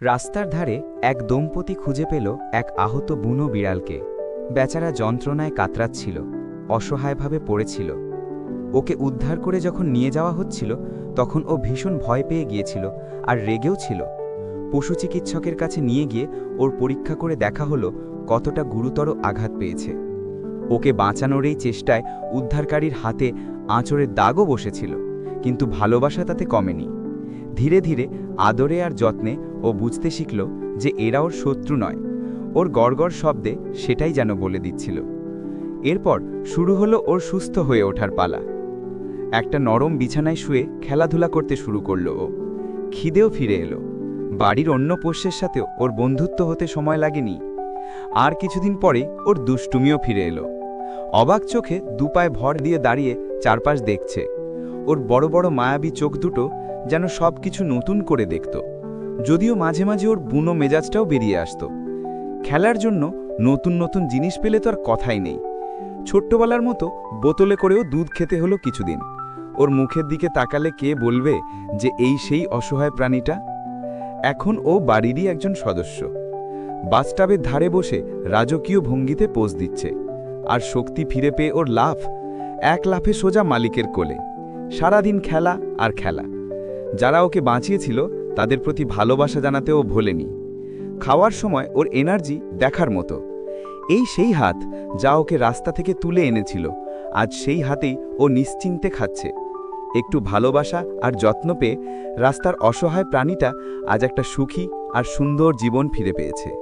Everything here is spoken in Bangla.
রাস্তার ধারে এক দম্পতি খুঁজে পেল এক আহত বুনো বিড়ালকে। বেচারা যন্ত্রণায় কাতরাচ্ছিল, অসহায়ভাবে পড়েছিল। ওকে উদ্ধার করে যখন নিয়ে যাওয়া হচ্ছিল, তখন ও ভীষণ ভয় পেয়ে গিয়েছিল আর রেগেও ছিল। পশু চিকিৎসকের কাছে নিয়ে গিয়ে ওর পরীক্ষা করে দেখা হলো কতটা গুরুতর আঘাত পেয়েছে। ওকে বাঁচানোর এই চেষ্টায় উদ্ধারকারীর হাতে আঁচড়ের দাগও বসেছিল, কিন্তু ভালোবাসা তাতে কমেনি। ধীরে ধীরে আদরে আর যত্নে ও বুঝতে শিখল যে এরা ওর শত্রু নয়। ওর গড়গড় শব্দে সেটাই যেন বলে দিচ্ছিল। এরপর শুরু হলো ওর সুস্থ হয়ে ওঠার পালা। একটা নরম বিছানায় শুয়ে খেলাধুলা করতে শুরু করল ও। খিদেও ফিরে এলো। বাড়ির অন্য পোষ্যের সাথেও ওর বন্ধুত্ব হতে সময় লাগেনি। আর কিছুদিন পরে ওর দুষ্টুমিও ফিরে এলো। অবাক চোখে দুপায়ে ভর দিয়ে দাঁড়িয়ে চারপাশ দেখছে। ওর বড় বড় মায়াবী চোখ দুটো যেন সব কিছু নতুন করে দেখত। যদিও মাঝে মাঝে ওর বুনো মেজাজটাও বেরিয়ে আসত। খেলার জন্য নতুন নতুন জিনিস পেলে তো আর কথাই নেই। ছোট্টবেলার মতো বোতলে করেও দুধ খেতে হলো কিছুদিন। ওর মুখের দিকে তাকালে কে বলবে যে এই সেই অসহায় প্রাণীটা? এখন ও বাড়িরই একজন সদস্য। বাসটাবের ধারে বসে রাজকীয় ভঙ্গিতে পোজ দিচ্ছে। আর শক্তি ফিরে পেয়ে ওর লাফ, এক লাফে সোজা মালিকের কোলে। সারাদিন খেলা আর খেলা। যারা ওকে বাঁচিয়েছিল, তাদের প্রতি ভালোবাসা জানাতেও ভোলেনি। খাওয়ার সময় ওর এনার্জি দেখার মতো। এই সেই হাত যা ওকে রাস্তা থেকে তুলে এনেছিল, আজ সেই হাতেই ও নিশ্চিন্তে খাচ্ছে। একটু ভালোবাসা আর যত্ন পেয়ে রাস্তার অসহায় প্রাণীটা আজ একটা সুখী আর সুন্দর জীবন ফিরে পেয়েছে।